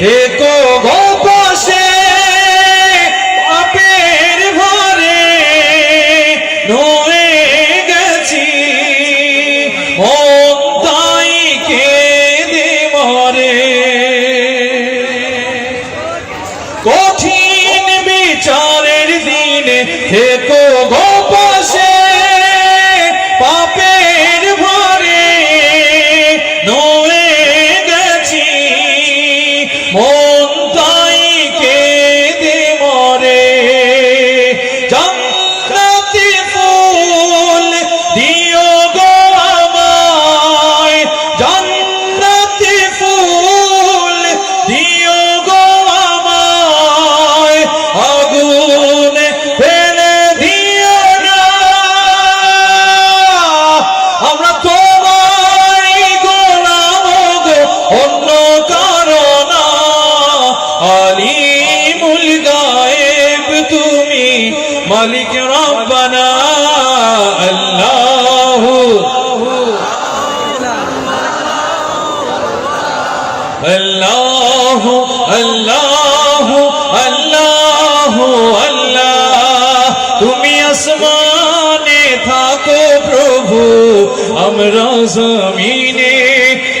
হে গো জমিনে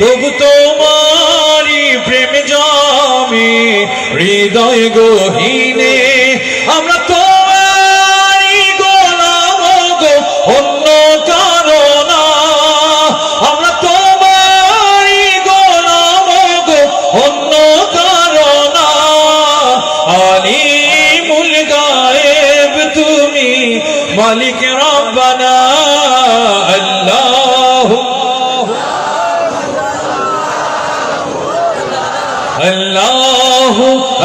তবু তোমারি প্রেম জমে হৃদয় গহীনে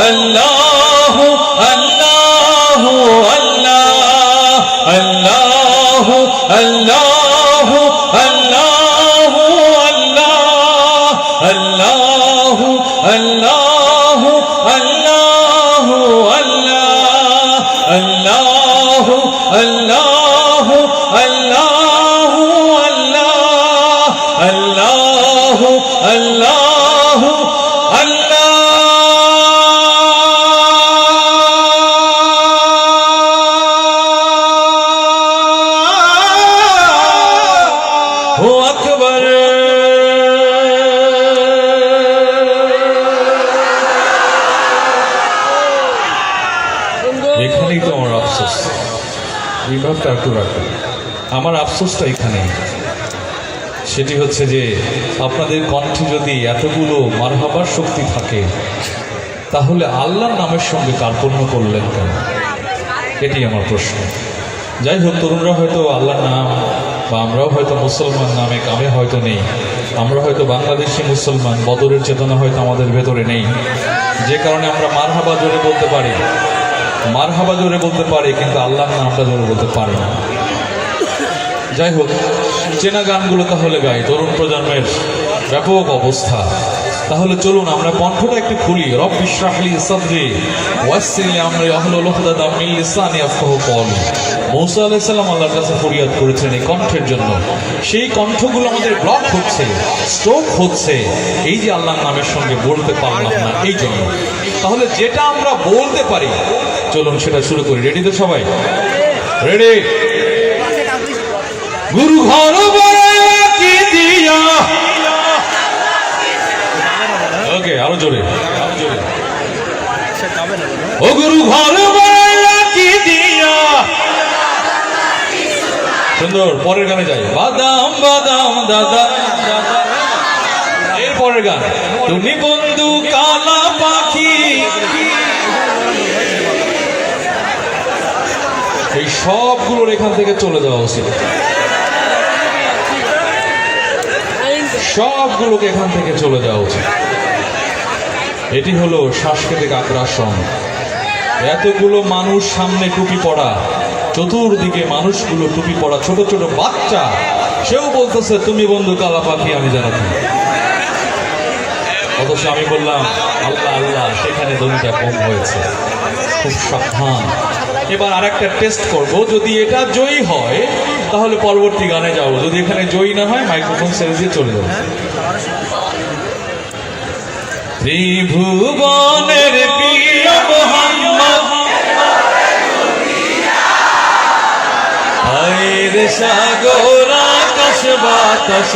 আল্লাহ আমার আফসোসটা এখানেই সেটি হচ্ছে যে, আপনাদের কণ্ঠে যদি এতগুলো মারহাবার শক্তি থাকে, তাহলে আল্লাহর নামের সঙ্গে কার্পণ্য করলেন কেন? এটি আমার প্রশ্ন। যাই হোক, তরুণরা হয়তো আল্লাহর নাম, বা আমরাও হয়তো মুসলমান নামে কামে হয়তো নেই। আমরা হয়তো বাংলাদেশি মুসলমান, বদরের চেতনা হয়তো আমাদের ভেতরে নেই। যে কারণে আমরা মারহাবা জোরে বলতে পারি। মারহাবা জোরে বলতে পারি, কিন্তু আল্লাহর নামটা জোরে বলতে পারি না। যাই হোক, চেনা গানগুলো তাহলে গাই, তরুণ প্রজন্মের ব্যাপক অবস্থা। তাহলে চলুন, আমরা কণ্ঠটা একটু খুলি। রব বিশরাহলি সাদরি ওয়াসিলি আমরা আহলুল উহদাদা মিন লিসানি ইয়াফকাহু কওলি। মূসা আলাইহিস সালাম আল্লাহর কাছে ফরিয়াদ করেছেন এই কণ্ঠের জন্য। সেই কণ্ঠগুলো আমাদের ব্লক হচ্ছে স্ট্রোক হচ্ছে। এই যে আল্লাহর নামের সঙ্গে বলতে পারলাম না, এই জন্য। তাহলে যেটা আমরা বলতে পারি, চলুন সেটা শুরু করি। রেডি তো সবাই? রেডি গুরু ঘর কি দিয়া? ওকে, আরও জোরে। ও গুরু ঘর কি দিয়া? সুন্দর, পরের গানে যাই। বাদাম বাদাম, দাদা দাদা। এর গান। তুমি বন্ধু কালা পাখি। এই সবগুলোর এখান থেকে চলে যাওয়া উচিত। সবগুলোকে এখান থেকে চলে যাওয়া উচিত। এটি হলো সাংস্কৃতিক আগ্রাসন। এতগুলো মানুষ সামনে টুপি পড়া, চতুর্দিকে মানুষগুলো টুপি পড়া, ছোট ছোট বাচ্চা, সেও বলতেছে, তুমি বন্ধু কালা পাখি, আমি জানা তুমি। অথচ আমি বললাম, আল্লাহ আল্লাহ, সেখানে দড়িটা কম হয়েছে। খুব সাবধান। এবার আর একটা টেস্ট করব, যদি এটা জয়ী হয় তাহলে পরবর্তী গানে যাব। যদি এখানে জয়ী না হয় মাইক্রোফোন ছেড়ে দিয়ে চলে যাব। ত্রিভুবনের সাগর, আকাশ, বাতাস।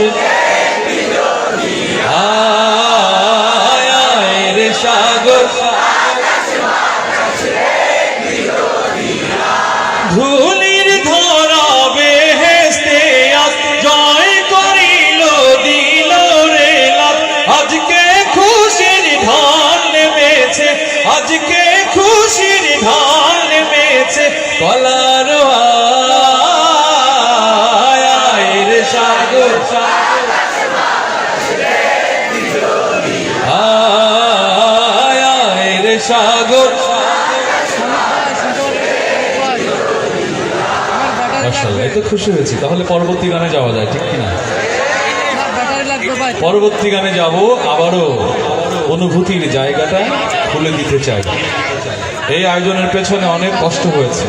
সাগর। এত খুশি হয়েছি। তাহলে পরবর্তী গানে যাওয়া যায়, ঠিক কিনা? পরবর্তী গানে যাব, আবারও অনুভূতির জায়গাটা খুলে দিতে চাই। এই আয়োজনের পেছনে অনেক কষ্ট হয়েছে।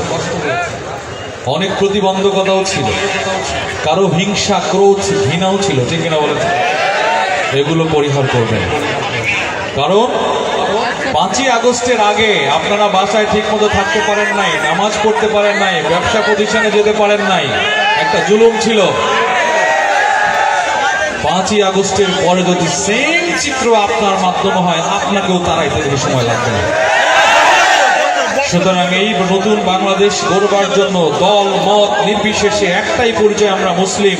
অনেক প্রতিবন্ধকতাও ছিল। কারও হিংসা, ক্রোধ, ঘৃণাও ছিল, ঠিক কিনা বলেন? এগুলো পরিহার করবেন। কারণ পাঁচই আগস্টের আগে আপনারা বাসায় ঠিক মতো থাকতে পারেন নাই, নামাজ পড়তে পারেন নাই, ব্যবসা প্রতিষ্ঠানে যেতে পারেন নাই, একটা জুলুম ছিল। পাঁচই আগস্টের পরে যদি সেম চিত্র আপনার মাধ্যমে হয়, আপনাকেও তারাইতে বেশি সময় লাগবে সুতরাং এই নতুন বাংলাদেশ গড়বার জন্য দল, মত নির্বিশেষে একটাই পরিচয়, আমরা মুসলিম।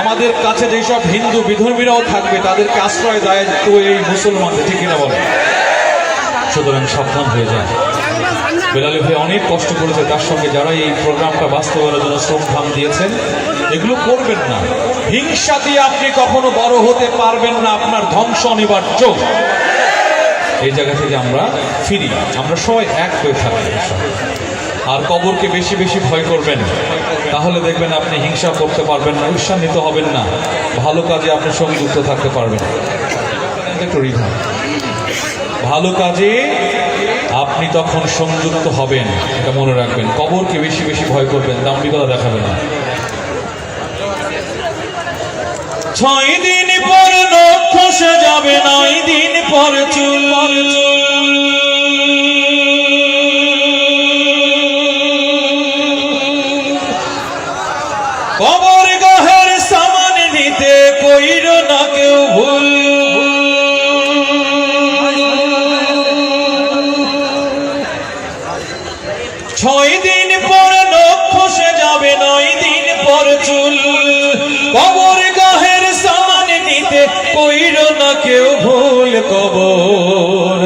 আমাদের কাছে যেসব হিন্দু বিধর্মীরাও থাকবে, তাদেরকে আশ্রয় দেয় তো এই মুসলমানদের, ঠিক কিনা বলে সুতরাং সাবধান হয়ে যায়। বেলালি ভাই অনেক কষ্ট করেছে, তার সঙ্গে যারা এই প্রোগ্রামটা বাস্তবায়নের জন্য শ্রম ঘাম দিয়েছেন, এগুলো করবেন না। হিংসা দিয়ে আপনি কখনো বড় হতে পারবেন না, আপনার ধ্বংস অনিবার্য। এই জায়গা থেকে আমরা ফিরি, আমরা সবাই এক হয়ে থাকি আর কবরকে বেশি বেশি ভয় করবেন, তাহলে দেখবেন আপনি হিংসা করতে পারবেন না, ঈর্ষান্বিত হবেন না। ভালো কাজে আপনি সংযুক্ত থাকতে পারবেন একটু রিধান ভালো কাজে আপনি তখন সংযুক্ত হবেন, এটা মনে রাখবেন। কবরকে বেশি বেশি ভয় করবেন, দাম্ভিকতা দেখাবেন না। ছয় দিন পর নখ খসে যাবে নয় দিন পর চুল। কবর গহের সামান নিতে কইর না কেউ ভুল। কেউ ভুল কবর।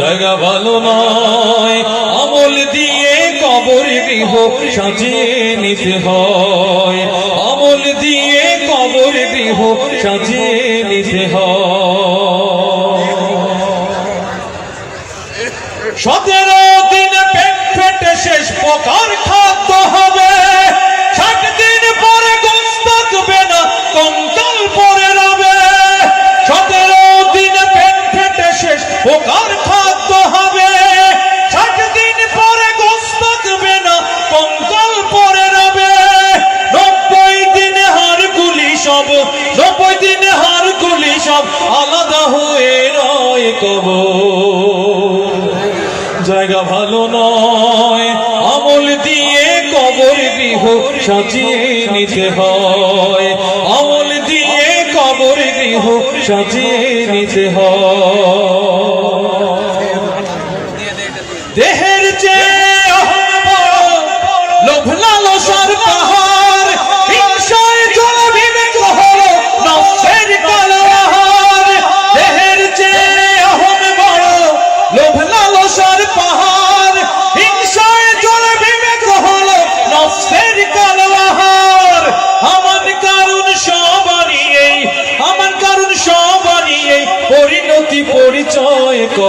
জায়গা ভালো নয়, আমল দিয়ে কবর গৃহ সাজিয়ে নিতে হয়। আমল দিয়ে কবর গৃহ সাজিয়ে নিতে হয়। সতেরো দিন পেট ফেটে শেষ প্রকার খাদ্য হবে। ষাট দিন পরে গোস থাকবে না, কঙ্কাল পরে শেষ প্রকার খাদ্য হবে। ষাট দিন পরে গোস থাকবে না কঙ্কাল পরে রবে। নব্বই দিন হার গুলি সব, নব্বই দিন হার গুলি সব আলাদা হয়ে রয় কবর জায়গা ভালো নয়, আমল দিয়ে কবর গৃহ সাজিয়ে নিতে হয়। আমল দিয়ে কবর গৃহ সাজিয়ে নিতে হয়।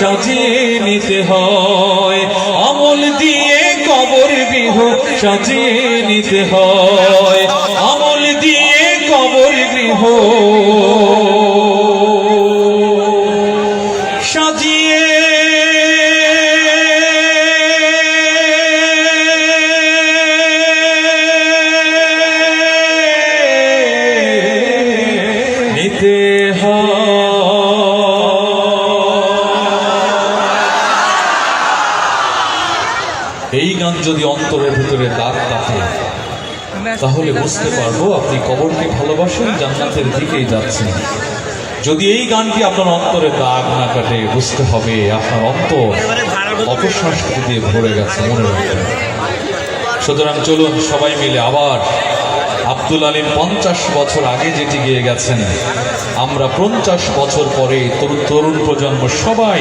সাজিয়ে নিতে হয়। আমল দিয়ে কবর বিহ সাজিয়ে নিতে হয়। বুঝতে পারব। আপনি কবরকে ভালোবাসেন, জান্নাতের দিকেই যাচ্ছেন। যদি এই গানটি আপনার অন্তরে দাগ না কাটে, বুঝতে হবে আপনার অন্তর অপসংস্কৃতি দিয়ে ভরে গেছে, মনে রাখবেন। সুতরাং চলুন সবাই মিলে আবার আব্দুল আলীম পঞ্চাশ বছর আগে যেটি গিয়ে গেছেন, আমরা পঞ্চাশ বছর পরে তরু- তরুণ প্রজন্ম সবাই,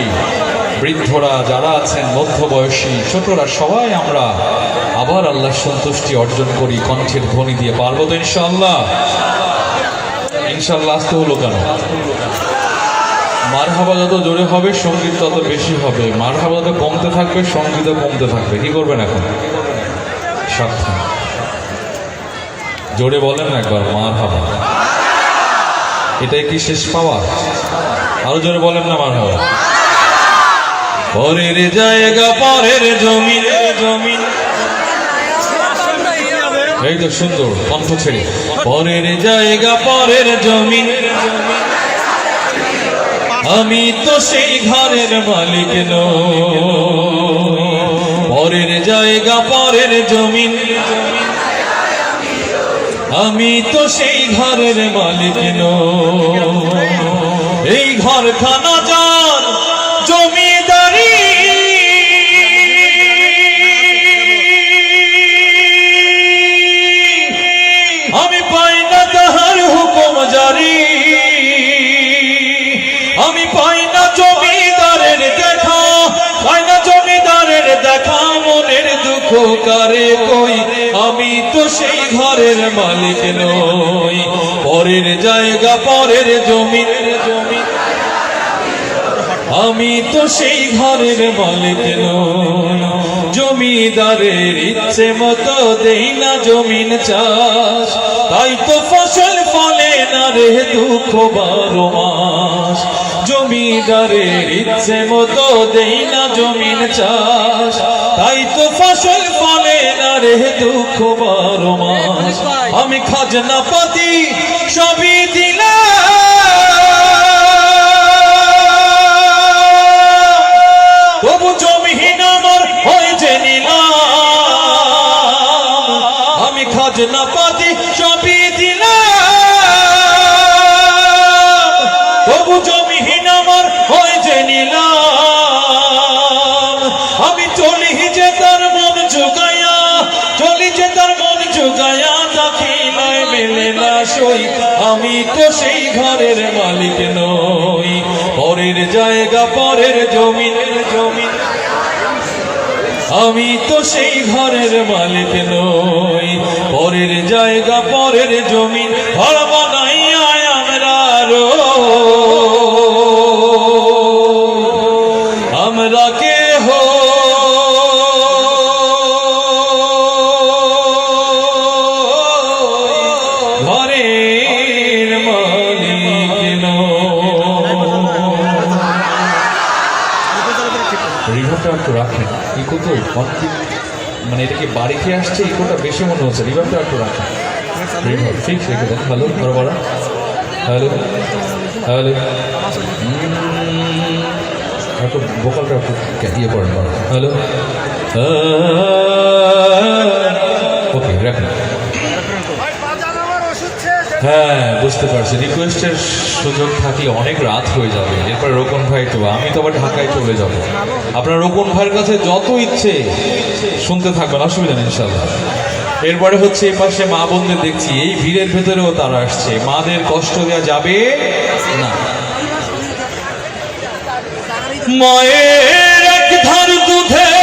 বৃদ্ধরা যারা আছেন, মধ্যবয়সী, ছোটরা সবাই আমরা আবার আল্লাহ সন্তুষ্টি অর্জন করি, কণ্ঠের ধ্বনি দিয়ে পারব তো ইনশাআল্লাহ? ইনশাল্লাহ আসতে হলো কেন? মারহাবা যত জোরে হবে, সংগীত তত বেশি হবে। মারহাবা যত কমতে থাকবে সঙ্গীতও কমতে থাকবে। কি করবেন এখন? সাবধান। জোরে বলেন না একবার, মারহাবা। এটাই কি শেষ পাওয়া? আরও জোরে বলেন না মারহাবা। পরের জায়গা, পরের জমিন জমিন। এই তো সুন্দর কণ্ঠ ছেড়ে পরের জায়গা, পরের জমিন আমি তো সেই ঘরের মালিক। পরের জায়গা, পরের জমিন আমি তো সেই ঘরের মালিক। এই ঘরখানা যান কারে কই? আমি তো সেই ঘরের মালিক নই। পরের জায়গা, পরের জমি। আমি তো সেই ঘরের মালিক নই। জমিদারের ইচ্ছে মতো দেই না জমিন চাষ। তাই তো ফসল ফলে না রে দুঃখ বারো মাস। জমিদারের ইচ্ছে মতো দেই না জমিন চাষ। তাই তো ফসল রে দুঃখ বারো মাস। আমি খাজনা পাতি সবই মেলে না সই আমি তো সেই ঘরের মালিক নই। পরের জায়গা, পরের জমিনের জমিন। আমি তো সেই ঘরের মালিক নই। পরের জায়গা, পরের জমিন। রিভারটা একটু রাখেন ইকো তো মানে এটা কি বাড়িতে আসছে ইকোটা বেশি মনে হচ্ছে রিভারটা একটু রাখেন রিভার ঠিক রেখে দেন হ্যালো বড়। হ্যালো হ্যালো একটু ভোকালটা একটু ইয়ে করেন হ্যালো ওকে রাখেন ভাই বাজার আমার ওষুধ শেষ হ্যাঁ বুঝতে পারছি। রিকোয়েস্টের সুযোগ থাকলে অনেক রাত হয়ে যাবে। এরপরে রোকন ভাই তো, আমি তো আবার ঢাকায় চলে যাব। আপনার রোকন ভাইয়ের কাছে যত ইচ্ছে শুনতে থাকবেন, অসুবিধা নেই ইনশাল্লাহ এরপরে হচ্ছে এই পাশে মা বোনদের দেখছি। এই ভিড়ের ভেতরেও তারা আসছে। মাদের কষ্ট দেওয়া যাবে না। মায়ের এক ধার দুধের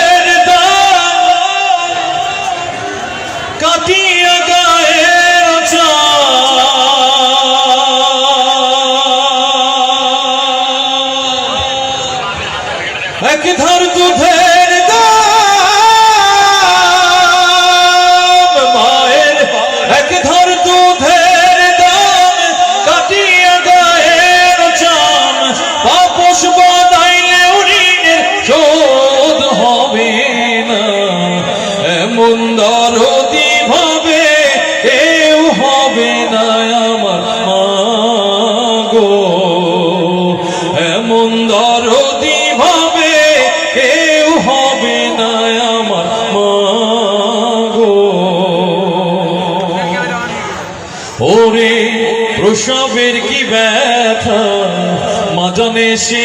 মাজানে সে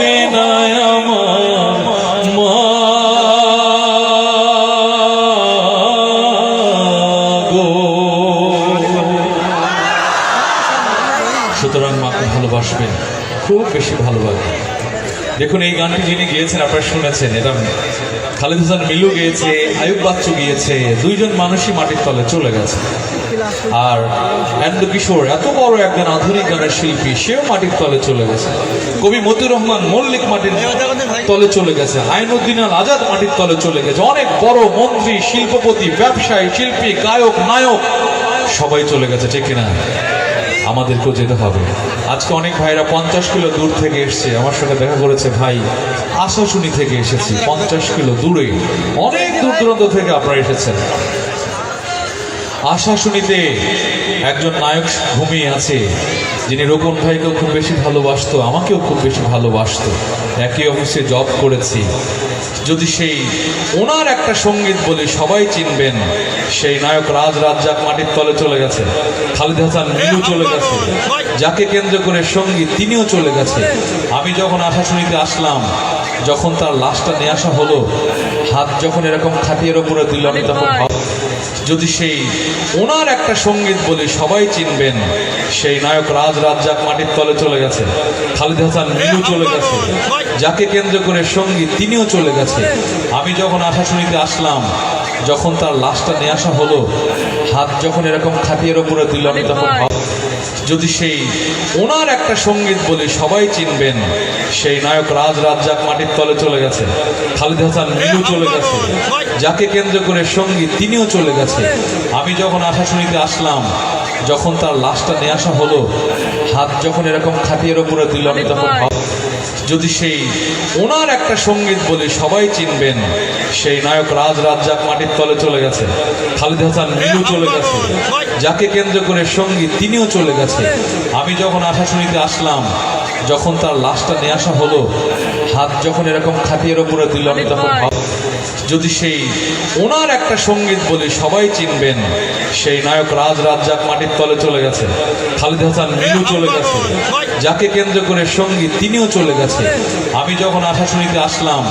হবে না আমার সুতরাং মাকে ভালোবাসবেন খুব বেশি ভালোবাসবেন দেখুন, এই গানটি যিনি গিয়েছেন, আপনারা শুনেছেন, এটা খালিদ হোসেন মিলু গিয়েছে আয়ুব বাচ্চু গিয়েছে, দুইজন মানুষই মাটির তলে চলে গেছে। আর এন্দ্র কিশোর, এত বড় একজন আধুনিক গানের শিল্পী, সেও মাটির তলে চলে গেছে। কবি মতিউর রহমান মল্লিক মাটির তলে চলে গেছে। আইনুদ্দিন আল আজাদ মাটির তলে চলে গেছে। অনেক বড় মন্ত্রী, শিল্পপতি, ব্যবসায়ী, শিল্পী, গায়ক, নায়ক, সবাই চলে গেছে, ঠিক কিনা? আমাদেরকেও যেতে হবে। আজকে অনেক ভাইরা পঞ্চাশ কিলো দূর থেকে এসছে। আমার সঙ্গে দেখা করেছে ভাই, আশাশুনি থেকে এসেছি। পঞ্চাশ কিলো দূরে। অনেক দূর দূরান্ত থেকে আপনারা এসেছেন। আশাশুনিতে একজন নায়ক ঘুমিয়ে আছে, যিনি রোপন ভাইকেও খুব বেশি ভালোবাসতো, আমাকেও খুব বেশি ভালোবাসতো। একই অফিসে জব করেছি। যদি সেই ওনার একটা সংগীত বলে, সবাই চিনবেন, সেই নায়ক রাজ রাজ্জাক মাটির তলে চলে গেছে, খালিদ হাসান মিলু চলে গেছে, যাকে কেন্দ্র করে সংগীত, তিনিও চলে গেছে। আমি যখন আশাশুনিতে আসলাম যখন তার লাশটা নিয়ে আসা হলো হাত যখন এরকম খাটিয়ের ওপরে দিল আমি তখন ভাব- যদি সেই ওনার একটা সংগীত বলে সবাই চিনবেন সেই নায়ক রাজ রাজ্জাক মাটির তলে চলে গেছে খালিদ হাসান মিলু চলে গেছে যাকে কেন্দ্র করে সংগীত তিনিও চলে গেছে। আমি যখন আশা শুনিতে আসলাম যখন তার লাশটা নিয়ে আসা হলো হাত যখন এরকম খাটিয়ের ওপরে দিল আমি তখন ভাব- যদি সেই ওনার একটা সংগীত বলে সবাই চিনবেন, সেই নায়ক রাজ রাজ্জাক মাটির তলে চলে গেছে, খালিদ হাসান মিলু চলে গেছে, যাকে কেন্দ্র করে সংগীত তিনিও চলে গেছে। আমি যখন আশাশুনিতে আসলাম, যখন তার লাশটা নিয়ে আসা হলো, হাত যখন এরকম খাটিয়ের ওপরে দিল আমি তখন যদি সেই ওনার একটা সংগীত বলে সবাই চিনবেন সেই নায়ক রাজ রাজ্জাক মাটির তলে চলে গেছে খালিদ হাসান মিলু চলে গেছে যাকে কেন্দ্র করে সংগীত তিনিও চলে গেছে। আমি যখন আশা শুনিতে আসলাম যখন তার লাশটা নিয়ে আসা হলো হাত যখন এরকম খাটিয়ের ওপরে দিল আমি তখন ভাব- যদি সেই ওনার একটা সংগীত বলে সবাই চিনবেন, সেই নায়ক রাজ রাজ্জাক মাটির তলে চলে গেছে, খালিদ হাসান মিনু চলে গেছে, যাকে কেন্দ্র করে সংগীত, তিনিও চলে গেছে। আমি যখন আশা শুনিতে আসলাম